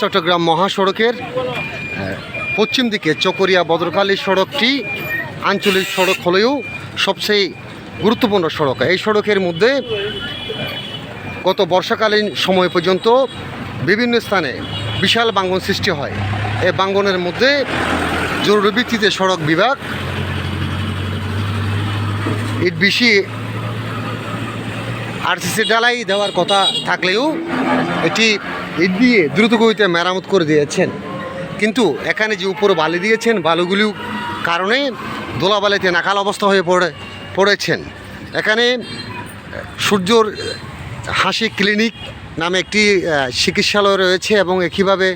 চট্টগ্রাম মহাসড়কের পশ্চিম দিকে চকরিয়া বদরকালী সড়কটি আঞ্চলিক সড়ক হলেও সবচেয়ে গুরুত্বপূর্ণ সড়ক। এই সড়কের মধ্যে গত বর্ষাকালীন সময় পর্যন্ত বিভিন্ন স্থানে বিশাল বাঙ্গন সৃষ্টি হয়। এই বাঙ্গনের মধ্যে জরুরি ভিত্তিতে সড়ক বিভাগ ইট বেশি আরসিসি ডালাই দেওয়ার কথা থাকলেও এটি দিয়ে দ্রুতগতিতে মেরামত করে দিয়েছেন। কিন্তু এখানে যে উপরে বালি দিয়েছেন বালুগুলি কারণে দোলাবালিতে নাকাল অবস্থা হয়ে পড়ে, পড়েছেন। এখানে সূর্যর হাসি ক্লিনিক নামে একটি চিকিৎসালয় রয়েছে এবং একইভাবে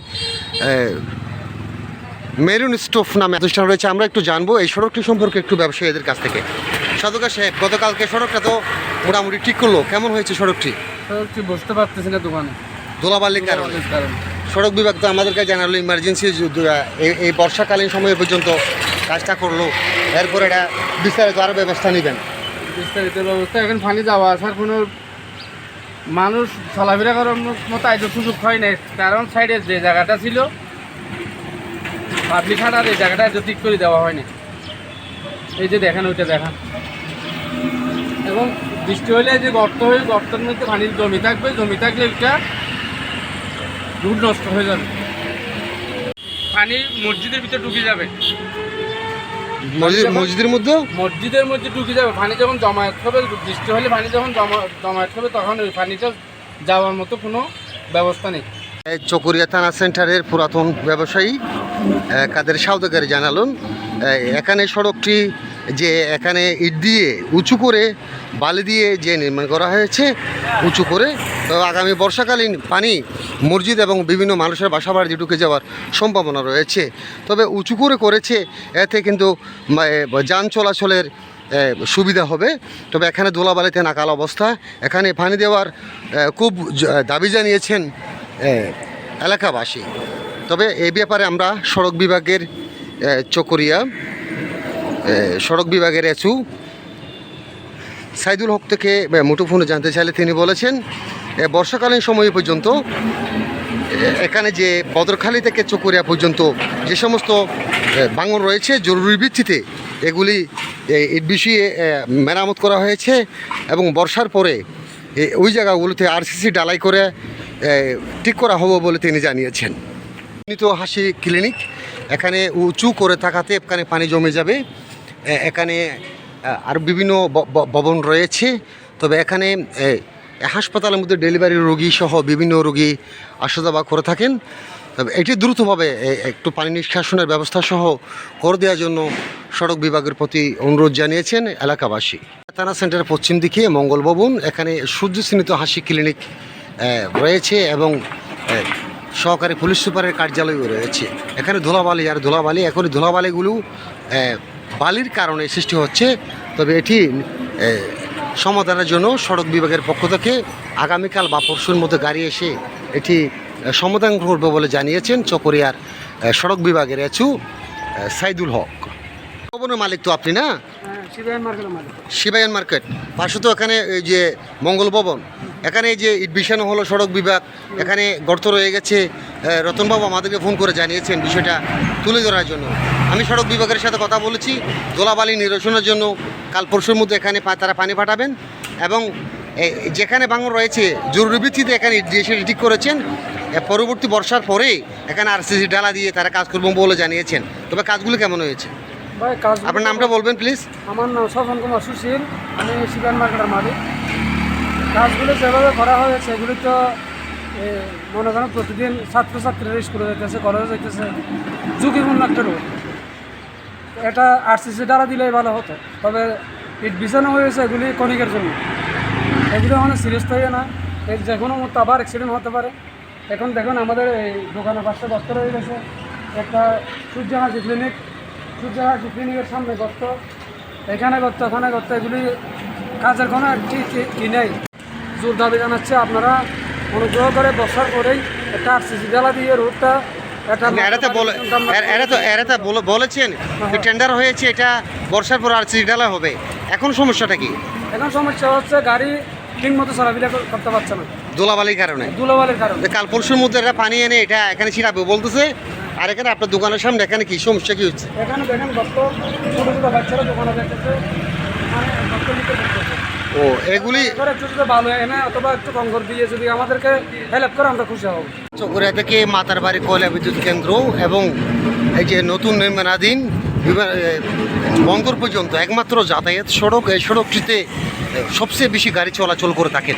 মেরুন স্টোভ নামে প্রতিষ্ঠান রয়েছে। আমরা একটু জানব এই সড়কটি সম্পর্কে একটু ব্যবসায়ীদের কাছ থেকে। সাধুকা সাহেব, গতকালকে সড়কটা তো মোটামুটি ঠিক করল। কেমন হয়েছে সড়কটি? সড়কটি বসতে পারতেছি না দোকানে। ধুলাবালির কারণে। সড়ক বিভাগ তো আমাদেরকে জানালো ইমার্জেন্সি এই বর্ষাকালীন সময় পর্যন্ত কাজটা করল। এরপরে এটা বিস্তারিত আরও ব্যবস্থা নেবেন। বিস্তারিত ব্যবস্থা এখন পানি যাওয়া আসার কোনো মানুষ চলাফেরা করার মতো আইতে সুযোগ হয় নাই। কারণ সাইডে যে জায়গাটা ছিল পাবলিক হাঁটার এই জায়গাটা আজও ঠিক করে দেওয়া হয়নি। এই যে দেখেন ওইটা দেখান। এবং বৃষ্টি হলে যে গর্ত হয়ে গর্তের মধ্যে পানির জমি থাকবে। জমি থাকলে ওইটা রুট নষ্ট হয়ে যাবে। পানি মসজিদের ভিতরে ঢুকে যাবে। মসজিদ মসজিদের মধ্যে মসজিদের মধ্যে ঢুকে যাবে। পানি যখন জমায়েত হবে বৃষ্টি হলে পানি যখন জমা জমায়েত হবে তখন ওই পানিটা যাওয়ার মতো কোনো ব্যবস্থা নেই। চকরিয়া থানা সেন্টারের পুরাতন ব্যবসায়ী কাদের সাউদাগারি জানালেন। এখানে সড়কটি যে এখানে ইট দিয়ে উঁচু করে বালি দিয়ে যে নির্মাণ করা হয়েছে উঁচু করে আগামী বর্ষাকালীন পানি, মসজিদ এবং বিভিন্ন মানুষের বাসা বাড়িতে ঢুকে যাওয়ার সম্ভাবনা রয়েছে। তবে উঁচু করে করেছে, এতে কিন্তু যান চলাচলের সুবিধা হবে। তবে এখানে দোলাবালিতে নাকাল অবস্থা। এখানে পানি দেওয়ার খুব দাবি জানিয়েছেন এলাকাবাসী। তবে এই ব্যাপারে আমরা সড়ক বিভাগের চকরিয়া সড়ক বিভাগের এচু সাইদুল হক থেকে মুঠোফোনে জানতে চাইলে তিনি বলেছেন বর্ষাকালীন সময় পর্যন্ত এখানে যে বদরখালি থেকে চকরিয়া পর্যন্ত যে সমস্ত ভাঙন রয়েছে, জরুরি ভিত্তিতে এগুলি বিষয়ে মেরামত করা হয়েছে এবং বর্ষার পরে ওই জায়গাগুলোতে আরসিসি ডালাই করে ঠিক করা হবে বলে তিনি জানিয়েছেন। তো হাসি ক্লিনিক, এখানে উঁচু করে থাকাতে এখানে পানি জমে যাবে এখানে আর বিভিন্ন ভবন রয়েছে। তবে এখানে হাসপাতালের মধ্যে ডেলিভারি রোগী সহ বিভিন্ন রোগী আসা যাওয়া করে থাকেন। তবে এটি দ্রুতভাবে একটু পানি নিষ্কাশনের ব্যবস্থা সহ করে দেওয়ার জন্য সড়ক বিভাগের প্রতি অনুরোধ জানিয়েছেন এলাকাবাসী। থানা সেন্টারের পশ্চিম দিকে মঙ্গল ভবন, এখানে সূর্য স্নিত হাসি ক্লিনিক রয়েছে এবং সহকারী পুলিশ সুপারের কার্যালয়ও রয়েছে। এখানে ধুলাবালি আর ধুলাবালি এখন ধুলাবালিগুলো বালির কারণে সৃষ্টি হচ্ছে। তবে এটি সমাধানের জন্য সড়ক বিভাগের পক্ষ থেকে আগামীকাল বা পরশুর মধ্যে গাড়ি এসে এটি সমাধান করবে বলে জানিয়েছেন চকরিয়ার সড়ক বিভাগের এচু সাইদুল হক। ভবনের মালিক তো আপনি না? শিবায়ন মার্কেট। পাশে তো এখানে এই যে মঙ্গল ভবন। এখানে এই যে ইট বিছানো হলো সড়ক বিভাগ, এখানে গর্ত রয়ে গেছে। রতনবাবু আমাদেরকে ফোন করে জানিয়েছেন বিষয়টা তুলে ধরার জন্য। আমি সড়ক বিভাগের সাথে কথা বলেছি, দোলাবালি নিরসনের জন্য কাল পরশুর মধ্যে এখানে তারা পানি পাঠাবেন এবং যেখানে বাংলা রয়েছে, জরুরি ভিত্তিতে এখানে দিয়ে ঠিক করেছেন। পরবর্তী বর্ষার পরে এখানে আরসিসি ডালা দিয়ে তারা কাজ করবেন বলে জানিয়েছেন। তবে কাজগুলো কেমন হয়েছে? ভাই কাজ আপনার নামটা বলবেন প্লিজ আমার নাম স্বপন কুমার সুশীল আমি শিবায়ন মার্কেটের মালিক। কাজগুলো যেভাবে করা হয় সেগুলি তো মনে করেন প্রতিদিন ছাত্রছাত্রীরা স্কুলে যেতেছে কলেজে যেতেছে ঝুঁকিপূর্ণ একটা রোড এটা আরসিসি দ্বারা দিলেই ভালো হতো তবে ইট বিছানো হয়েছে এগুলি কণিকের জন্য। এগুলো মানে সিরিয়াস থাকে না এর যে কোনো মুহূর্তে আবার অ্যাক্সিডেন্ট হতে পারে। এখন দেখুন আমাদের এই দোকানের পাশে গর্ত রয়ে গেছে একটা সূর্য হাসি ক্লিনিক হাসি ক্লিনিকের সামনে গর্ত এখানে গর্ত ওখানে গর্ত এগুলি কাজের কোনো কি কি- নেই। জোর দাবি জানাচ্ছে আপনারা অনুগ্রহ করে বসার পরেই একটা আরসিসি জ্বালা দিয়ে রোডটা একটা বলে বলে- বলেছেন টেন্ডার হয়েছে এটা বর্ষার পর আর ডালা হবে। এখন সমস্যাটা কি? এখন সমস্যা হচ্ছে গাড়ি ঠিক মতো চলাফেরা করতে পারছে না। দোলাবালির কারণে। ধুলোবালির কারণে। কাল পরশুর মধ্যে এটা পানি এনে এটা এখানে ছিটাবে বলতেছে। আর এখানে আপনার দোকানের সামনে এখানে কি সমস্যা কি হচ্ছে? এখানে দেখেন গত ছোটো ছোটো বাচ্চারা দোকানে দেখতেছে মানে ও এগুলি ভালো এনে অথবা একটু দিয়ে যদি আমাদেরকে হেল্প করে আমরা খুশি হব। থেকে মাতার বাড়ি কয়লা বিদ্যুৎ কেন্দ্র এবং এই যে নতুন নির্মাণাধীন বন্দর পর্যন্ত একমাত্র যাতায়াত সড়ক এই সড়কটিতে সবচেয়ে বেশি গাড়ি চলাচল করে থাকে